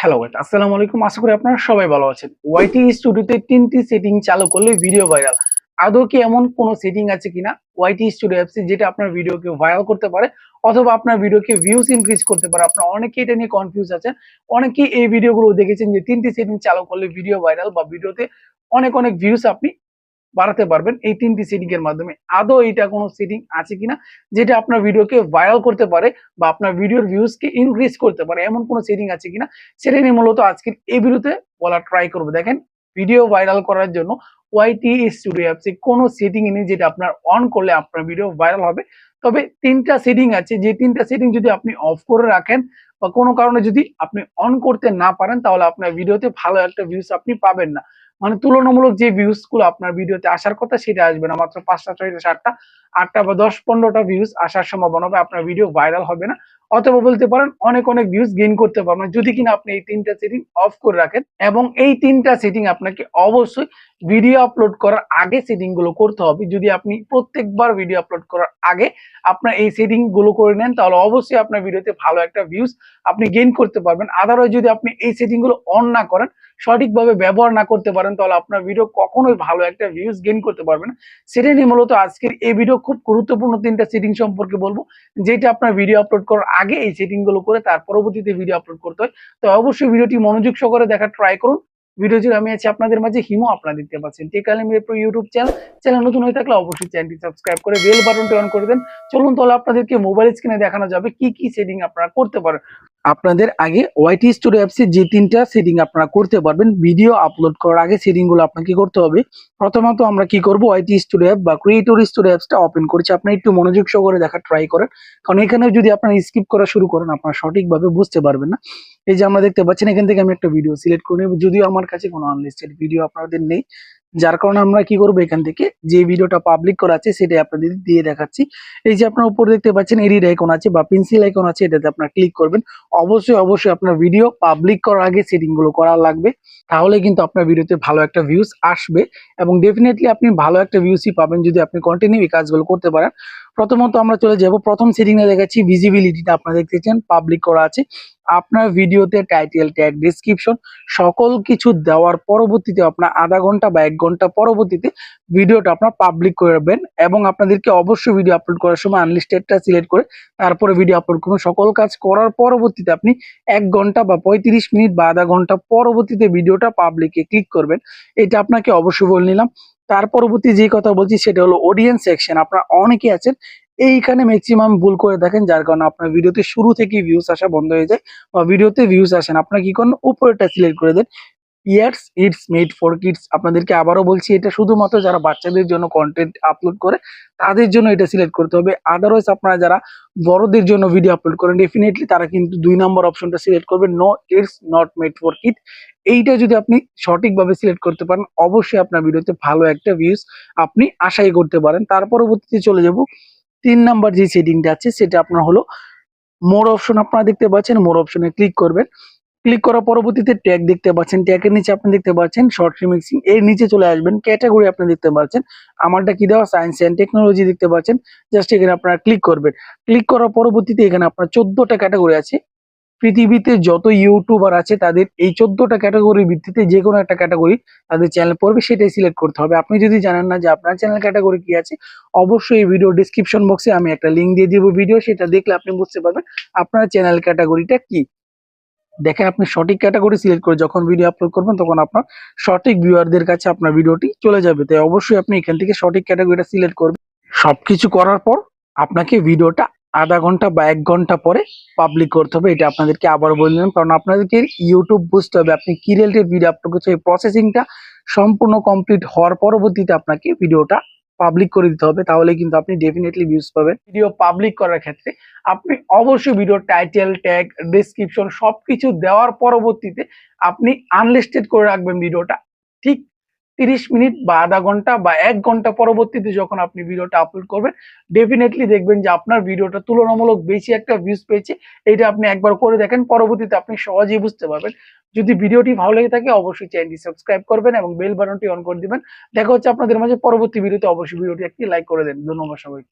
Hello আসসালামু আলাইকুম। আশা করি আপনারা সবাই ভালো আছেন। ওয়াইটি স্টুডিওতে তিনটি সেটিং চালু করলে ভিডিও ভাইরাল আদৌ কি এমন কোনো সেটিং আছে কিনা? ওয়াইটি স্টুডিও অ্যাপসে যেটা আপনার ভিডিওকে ভাইরাল করতে পারে, অথবা আপনার ভিডিওকে ভিউজ ইনক্রিজ করতে পারে। আপনার অনেকেই এটা নিয়ে কনফিউজ আছেন। অনেকেই এই ভিডিওগুলো দেখেছেন যে তিনটি সেটিং চালু করলে ভিডিও ভাইরাল বা ভিডিওতে অনেক অনেক ভিউজ আপনি বাড়াতে পারবেন এই তিনটি সেটিং এর মাধ্যমে। আদৌ এটা কোনো সেটিং আছে কিনা, যেটা আপনার ভিডিওকে ভাইরাল করতে পারে বা আপনার ভিডিওর ভিউজকে ইনক্রিজ করতে পারে, এমন কোনো সেটিং আছে কিনা, সেটা নিয়ে মূলত আজকের এই ভিডিওতে বলা ট্রাই করব। দেখেন ভিডিও ভাইরাল করার জন্য ওয়াইটি স্টুডিও অ্যাপসে কোনো সেটিং নেই যেটা আপনার অন করলে আপনার ভিডিও ভাইরাল হবে। তবে তিনটা সেটিং আছে, যে তিনটা সেটিং যদি আপনি অফ করে রাখেন বা কোনো কারণে যদি আপনি অন করতে না পারেন, তাহলে আপনার ভিডিওতে ভালো একটা ভিউজ আপনি পাবেন না। মানে তুলনামূলক যে ভিউজগুলো আপনার ভিডিওতে আসার কথা সেটা আসবে না। মাত্র পাঁচটা ছয়টা, সাতটা, আটটা বা দশ, পনেরোটা ভিউজ আসার সম্ভাবনা হবে। আপনার ভিডিও ভাইরাল হবে না। অথবা বলতে পারেন অনেক অনেক ভিউজ গেইন করতে পারবেন। যদি কিনা আপনি এই তিনটা সেটিং অফ করে রাখেন এবং এই তিনটা সেটিং আপনাকে অবশ্যই ভিডিও আপলোড করার আগে সেটিংগুলো করতে হবে। যদি আপনি প্রত্যেকবার ভিডিও আপলোড করার আগে আপনার এই সেটিংগুলো করে নেন, তাহলে অবশ্যই আপনার ভিডিওতে ভালো একটা ভিউজ আপনি গেইন করতে পারবেন। আদারওয়াইজ যদি আপনি এই সেটিংগুলো অন না করেন, সঠিকভাবে ব্যবহার না করতে পারেন, তাহলে আপনার ভিডিও কখনোই ভালো একটা ভিউজ গেইন করতে পারবেন সেটা নিয়ে মূলত আজকের এই ভিডিও খুব গুরুত্বপূর্ণ তিনটা সেটিং সম্পর্কে বলব, যেটা আপনার ভিডিও আপলোড করার আগে এই সেটিংগুলো করে তার পরবর্তীতে ভিডিও আপলোড করতে হয়। তো অবশ্যই ভিডিওটি মনোযোগ সহকারে দেখার ট্রাই করুন। ভিডিও জুড়ে আমি আছি আপনাদের মাঝে, হিমো আপনারা দেখতে পাচ্ছেন। টেকালে মিরে ইউটিউব চ্যানেল চ্যানেল নতুন হয়ে থাকলে অবশ্যই চ্যানেলটি সাবস্ক্রাইব করে বেল বাটনটি অন করে দেন। চলুন তাহলে আপনাদেরকে মোবাইল স্ক্রিনে দেখানো যাবে কি কি সেটিং আপনারা করতে পারেন। আপনাদের আগে ওয়াইটি স্টুডিও অ্যাপসে যে তিনটা সেটিং আপনারা করতে পারবেন ভিডিও আপলোড করার আগে সেটিংগুলো আপনাকে করতে হবে। প্রথমত আমরা কি করব ওয়াইটি স্টুডিও অ্যাপ বা ক্রিয়েটর স্টুডিও অ্যাপসটা ওপেন করেছি। আপনি একটু মনোযোগ সহকারে দেখার ট্রাই করেন। কারণ এখানে যদি আপনারা স্কিপ করা শুরু করেন, আপনারা সঠিকভাবে বুঝতে পারবেন না। এই যে আমরা দেখতে পাচ্ছেন, এখান থেকে আমি একটা ভিডিও সিলেক্ট করে নেব। যদিও আমার কাছে কোনো আনলিস্টেড ভিডিও আপনাদের নেই। যার কারণে আমরা কি করব এখান থেকে? যে ভিডিওটা পাবলিক করা আছে, সেটাই আপনাদের দিয়ে দেখাচ্ছি। এই যে আপনার উপর দেখতে পাচ্ছেন এডিট আইকন আছে বা পেন্সিল আইকন আছে, এটাতে আপনার ক্লিক করবেন। অবশ্যই অবশ্যই আপনার ভিডিও পাবলিক করার আগে সেটিংগুলো করা লাগবে। তাহলে কিন্তু আপনার ভিডিওতে ভালো একটা ভিউজ আসবে। এবং ডেফিনেটলি আপনি ভালো একটা ভিউসই পাবেন যদি আপনি কন্টিনিউ এই কাজগুলো করতে পারেন। প্রথমত আমরা চলে যাব, প্রথম সেটিং এ দেখাচ্ছি ভিজিবিলিটিটা আপনারা দেখতেছেন পাবলিক করা আছে। আপনার ভিডিওতে টাইটেল ট্যাগ ডিসক্রিপশন সকল কিছু দেওয়ার পরবর্তীতে আপনার আধা ঘণ্টা বা এক ঘণ্টা পরবর্তীতে ভিডিওটা আপনার পাবলিক করবেন এবং আপনাদেরকে অবশ্যই ভিডিও আপলোড করার সময় আনলিস্টেডটা সিলেক্ট করে তারপরে ভিডিও আপলোড করবেন। সকল কাজ করার পরবর্তীতে আপনি এক ঘণ্টা বা পঁয়ত্রিশ মিনিট বা আধা ঘণ্টা পরবর্তীতে ভিডিওটা পাবলিকে ক্লিক করবেন। এটা আপনাকে অবশ্যই বলে নিলাম। তার পরবর্তী যে কথা বলছি সেটা হলো অডিয়েন্স সেকশন আপনারা অনেকে আছেন, এইখানে ম্যাক্সিমাম ভুল করে দেখেন, যার কারণে আপনার ভিডিওতে শুরু থেকে ভিউজ আসা বন্ধ হয়ে যায় বা ভিডিওতে ভিউজ আসেন আপনারা কি করেন? উপরেটা সিলেক্ট করে দেন। Yes it's made for kids আপনাদেরকে আবারও বলছি, এটা শুধুমাত্র যারা বাচ্চাদের জন্য কন্টেন্ট আপলোড করে, তাদের জন্য এটা সিলেক্ট করতে হবে। আদারওয়াইজ আপনারা যারা বড়দের জন্য ভিডিও আপলোড করেন ডেফিনেটলি তারা কিন্তু দুই নম্বর অপশনটা সিলেক্ট করবেন no it's not made for kid এইটা যদি আপনি সঠিকভাবে সিলেক্ট করতে পারেন, অবশ্যই আপনার ভিডিওতে ভালো একটা ভিউজ আপনি আশাই করতে পারেন। তার পরবর্তীতে চলে যাব। তিন নাম্বার যে সেটিংটা আছে, সেটা আপনার হলো মোর অপশন আপনারা দেখতে পাচ্ছেন মোর অপশনে ক্লিক করবেন। ক্লিক করার পরবর্তীতে ট্যাগ দেখতে পাচ্ছেন। ট্যাগের নিচে আপনি দেখতে পাচ্ছেন শর্ট রিমিক্সিং এর নিচে চলে আসবেন। ক্যাটাগরি আপনি দেখতে পাচ্ছেন। আমারটা কি দেওয়া? সায়েন্স অ্যান্ড টেকনোলজি দেখতে পাচ্ছেন। জাস্ট এখানে আপনারা ক্লিক করবেন। ক্লিক করার পরবর্তীতে এখানে আপনার চোদ্দটা ক্যাটাগরি আছে। পৃথিবীতে যত ইউটিউবার আছে, তাদের এই চোদ্দটা ক্যাটাগরির ভিত্তিতে যে কোনো একটা ক্যাটাগরি তাদের চ্যানেল পড়বে, সেটাই সিলেক্ট করতে হবে। আপনি যদি জানেন না যে আপনার চ্যানেল ক্যাটাগরি কি আছে, অবশ্যই এই ভিডিও ডিসক্রিপশন বক্সে আমি একটা লিঙ্ক দিয়ে দিব ভিডিও সেটা দেখলে আপনি বুঝতে পারবেন আপনার চ্যানেল ক্যাটাগরিটা কি। দেখেন আপনি সঠিক ক্যাটাগরি সিলেক্ট করে যখন ভিডিও আপলোড করবেন, তখন আপনার সঠিক ভিউয়ারদের কাছে আপনার ভিডিওটি চলে যাবে। তাই অবশ্যই আপনি এখান থেকে সঠিক ক্যাটাগরিটা সিলেক্ট করবেন। সবকিছু করার পর আপনাকে ভিডিওটা আধা ঘণ্টা বা এক ঘণ্টা পরে পাবলিক করতে হবে। এটা আপনাদেরকে আবার বললাম কারণ আপনাদেরকে ইউটিউব বুঝতে হবে আপনি কি রিলেটেড ভিডিও আপলোড করছেন। এই প্রসেসিংটা সম্পূর্ণ কমপ্লিট হওয়ার পরবর্তীতে আপনাকে ভিডিওটা পাবলিক করে দিতে হবে, তাহলে কিন্তু আপনি ডেফিনেটলি ভিউজ পাবেন। ভিডিও পাবলিক করার ক্ষেত্রে আপনি অবশ্যই ভিডিও টাইটেল ট্যাগ ডিসক্রিপশন সব কিছু দেওয়ার পরবর্তীতে আপনি আনলিস্টেড করে রাখবেন ভিডিওটা ঠিক তিরিশ মিনিট বা আধা ঘণ্টা বা এক ঘণ্টা পরবর্তীতে যখন আপনি ভিডিওটা আপলোড করবেন ডেফিনেটলি দেখবেন যে আপনার ভিডিওটা তুলনামূলক বেশি একটা ভিউজ পেয়েছে। এটা আপনি একবার করে দেখেন, পরবর্তীতে আপনি সহজেই বুঝতে পারবেন। যদি ভিডিওটি ভালো লেগে থাকে, অবশ্যই চ্যানেলটি সাবস্ক্রাইব করবেন এবং বেল বাটনটি অন করে দিবেন। দেখা হচ্ছে আপনাদের মাঝে পরবর্তী ভিডিওতে অবশ্যই ভিডিওটি একটি লাইক করে দেন ধন্যবাদ সবাই